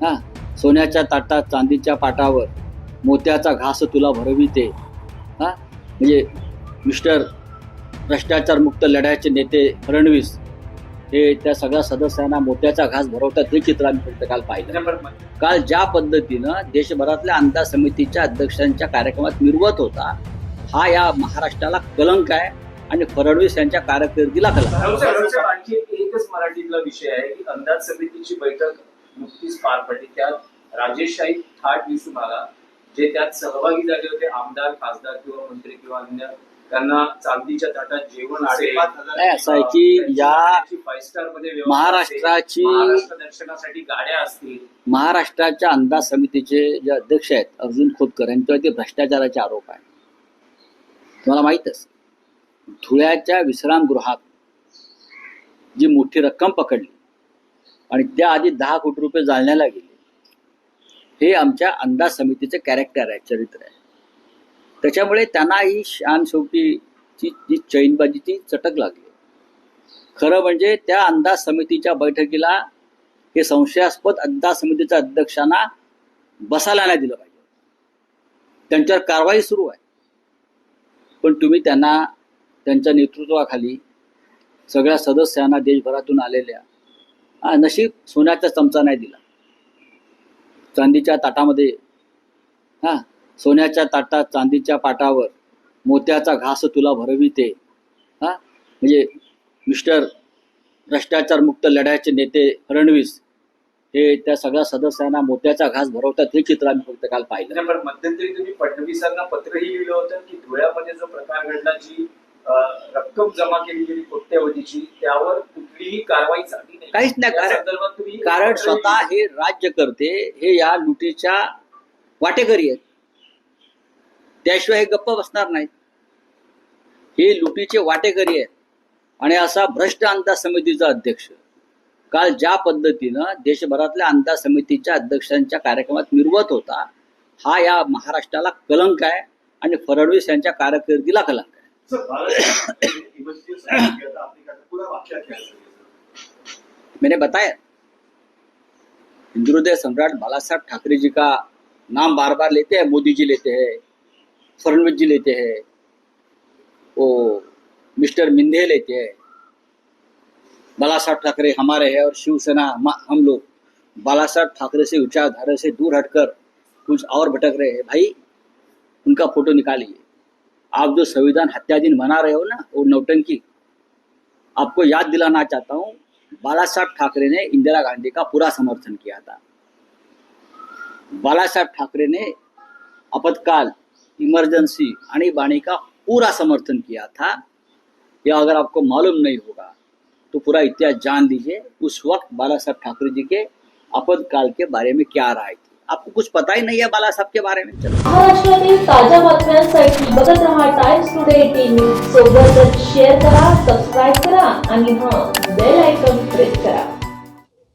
हा सोन्याच्या ताटात चांदीच्या पाटावर मोत्याचा घास तुला भरविते. हा म्हणजे मिस्टर भ्रष्टाचार मुक्त लढ्याचे नेते फडणवीस हे त्या सगळ्या सदस्यांना मोत्याचा घास भरवतात हे चित्र आम्ही फक्त काल पाहिलं. काल ज्या पद्धतीनं देशभरातल्या अंदाज समितीच्या अध्यक्षांच्या कार्यक्रमात मिरवत होता हा या महाराष्ट्राला कलंक आहे आणि फडणवीस यांच्या कारकिर्दीला कलंक आणखी एकच मराठीतला विषय आहे की अंदाज समितीची बैठक नुकतीच पार पडली. त्यात राजेशशाही थाट दिसून आला. जे त्यात सहभागी झाले होते आमदार खासदार किंवा मंत्री किंवा अन्य त्यांना चांदीच्या ताटात जेवण असेल नाही, असं आहे की या फाईव्ह स्टारमध्ये व्यवस्था महाराष्ट्राची- दर्शनासाठी गाड्या असतील. महाराष्ट्राच्या अंदाज समितीचे जे अध्यक्ष आहेत अर्जुन खोतकर यांच्यावरती भ्रष्टाचाराचे आरोप आहे तुम्हाला माहीतच. धुळ्याच्या विश्रामगृहात जी मोठी रक्कम पकडली आणि त्याआधी दहा कोटी रुपये जाळण्याला गेले. हे आमच्या अंदाज समितीचे कॅरेक्टर आहे चरित्र आहे. त्याच्यामुळे त्यांना ही शान शेवटीची जी चैनबाजीची चटक लागली. खरं म्हणजे त्या अंदाज समितीच्या बैठकीला हे संशयास्पद अंदाज समितीच्या अध्यक्षांना बसायला नाही दिलं पाहिजे. त्यांच्यावर कारवाई सुरू आहे. पण तुम्ही त्यांना त्यांच्या नेतृत्वाखाली सगळ्या सदस्यांना देशभरातून आलेल्या नशीब सोन्याचा चमचा नाही दिला. चांदीच्या ताटामध्ये हा सोन्याच्या ताटात चांदीच्या पाटावर मोत्याचा घास तुला भरविते. हा म्हणजे मिस्टर भ्रष्टाचार मुक्त लढ्याचे नेते फडणवीस हे त्या सगळ्या सदस्यांना मोत्याचा घास भरवतात हे चित्र आम्ही फक्त काल पाहिलं. मध्यंतरी तुम्ही फडणवीसांना पत्रही लिहिलं होतं की धुळ्यामध्ये जो प्रकार घडला जी रक्कम जमा केली गेली कोट्यवधीची त्यावर कुठलीही कारवाई झाली नाही. काहीच नाही, कारण- कारण स्वतः. हे राज्यकर्ते हे या लुटीच्या वाटेकरी आहेत. त्याशिवाय हे गप्प बसणार नाहीत. हे लुटीचे वाटेकरी आहेत. आणि असा भ्रष्ट अंदाज समितीचा अध्यक्ष. काल ज्या पद्धतीनं देशभरातल्या अंदाज समितीच्या अध्यक्षांच्या कार्यक्रमात मिरवत होता हा या महाराष्ट्राला कलंक आहे आणि फडणवीस यांच्या कारकिर्दीला कलंक आहे. मैंने बताया। हिंदुहृदय सम्राट बाला साहब ठाकरे जी का नाम बार बार लेते हैं, मोदी जी लेते हैं, फडणवीस जी लेते हैं, वो मिस्टर मिंधे लेते हैं। बाला साहब ठाकरे हमारे हैं और शिवसेना हम लोग बाला साहब ठाकरे से विचारधारा से दूर हटकर कुछ और भटक रहे हैं। भाई, उनका फ़ोटो निकालिए। आप जो संविधान हत्या दिन मना रहे हो ना, वो नौटंकी। आपको याद दिलाना चाहता हूँ बाला साहब ठाकरे ने इंदिरा गांधी का पूरा समर्थन किया था। बाला साहब ठाकरे ने आपातकाल, इमरजेंसी आणि बाणी का पूरा समर्थन किया था। यह अगर आपको मालूम नहीं होगा तो पूरा इतिहास जान लीजिए, उस वक्त बाला साहब ठाकरे जी के आपातकाल के बारे में क्या राय थी। आपको कुछ पता ही नहीं है बाला साहब के बारे में। चलो। महाराष्ट्रातील ताज्या बातम्यांसाठी बघत रहा टाइम्स टुडे टीव्ही सोबतच शेअर करा सबस्क्राईब करा आणि हां बेल आयकॉन प्रेस करा.